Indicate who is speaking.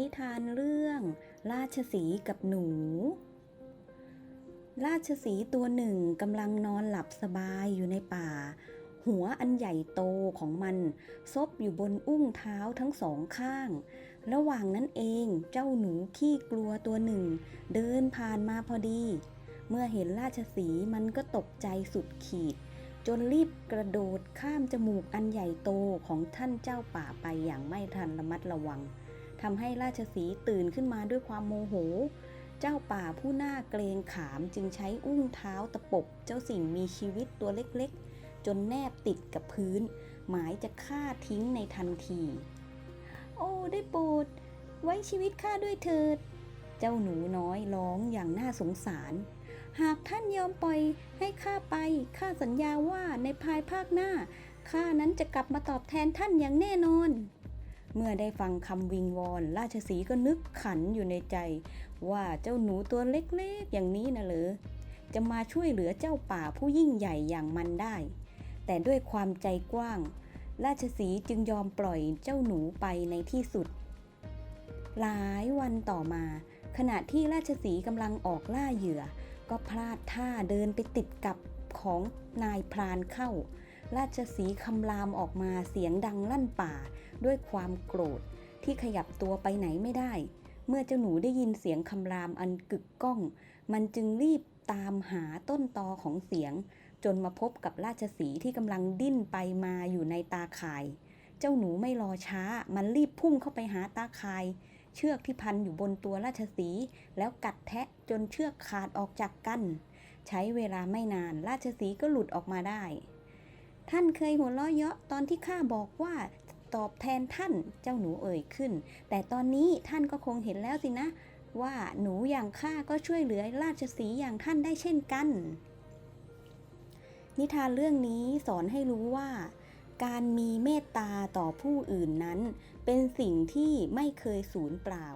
Speaker 1: นิทานเรื่อง ราชสีกับหนู ราชสีตัวหนึ่งกำลังนอนหลับสบายอยู่ในป่า หัวอันใหญ่โตของมัน ซบอยู่บนอุ้งเท้าทั้งสองข้าง ระหว่างนั้นเองเจ้าหนูขี้กลัวตัวหนึ่ง เดินผ่านมาพอดี เมื่อเห็นราชสีมันก็ตกใจสุดขีดจนรีบกระโดดข้ามจมูกอันใหญ่โตของท่านเจ้าป่าไปอย่างไม่ทันระมัดระวัง ทำให้ราชสีตื่นขึ้นมาด้วยความโมโห เจ้าป่าผู้หน่าเกรงขามจึงใช้อุ้งเท้าตะปบเจ้าสิ่งมีชีวิตตัวเล็กๆ จนแนบติดกับพื้น หมายจะฆ่าทิ้งในทันที โอ้ได้โปรดไว้ชีวิตข้าด้วยเถิด เจ้าหนูน้อยร้องอย่างน่าสงสาร หากท่านยอมปล่อยให้ข้าไปข้าสัญญาว่าในภายภาคหน้าข้านั้นจะกลับมาตอบแทนท่านอย่างแน่นอน เมื่อได้ฟังคำวิงวอน ราชสีก็นึกขันอยู่ในใจ ว่าเจ้าหนูตัวเล็กๆอย่างนี้นะเหรอจะมาช่วยเหลือเจ้าป่าผู้ยิ่งใหญ่อย่างมันได้ แต่ด้วยความใจกว้าง ราชสีจึงยอมปล่อยเจ้าหนูไปในที่สุด หลายวันต่อมา ขณะที่ราชสีกำลังออกล่าเหยื่อ ก็พลาดท่าเดินไปติดกับของนายพรานเข้า ราชสีคำรามออกมาเสียงดังลั่นป่า ด้วยความโกรธที่ขยับตัวไปไหนไม่ได้ เมื่อเจ้าหนูได้ยินเสียงคำรามอันกึกก้อง มันจึงรีบตามหาต้นตอของเสียง จนมาพบกับราชสีที่กำลังดิ้นไปมาอยู่ในตาข่าย เจ้าหนูไม่รอช้า มันรีบพุ่งเข้าไปหาตาข่าย เชือกที่พันอยู่บนตัวราชสีแล้วกัดแทะจนเชือกขาดออกจากกัน ใช้เวลาไม่นานราชสีก็หลุดออกมาได้ ท่านเคยหัวเราะเยาะตอนที่ข้าบอกว่าตอบแทนท่านเจ้าหนูเอ่ยขึ้น แต่ตอนนี้ท่านก็คงเห็นแล้วสินะ ว่าหนูอย่างข้าก็ช่วยเหลือราชสีอย่างท่านได้เช่นกัน นิทานเรื่องนี้สอนให้รู้ว่า การมีเมตตาต่อผู้อื่นนั้น เป็นสิ่งที่ไม่เคยสูญเปล่า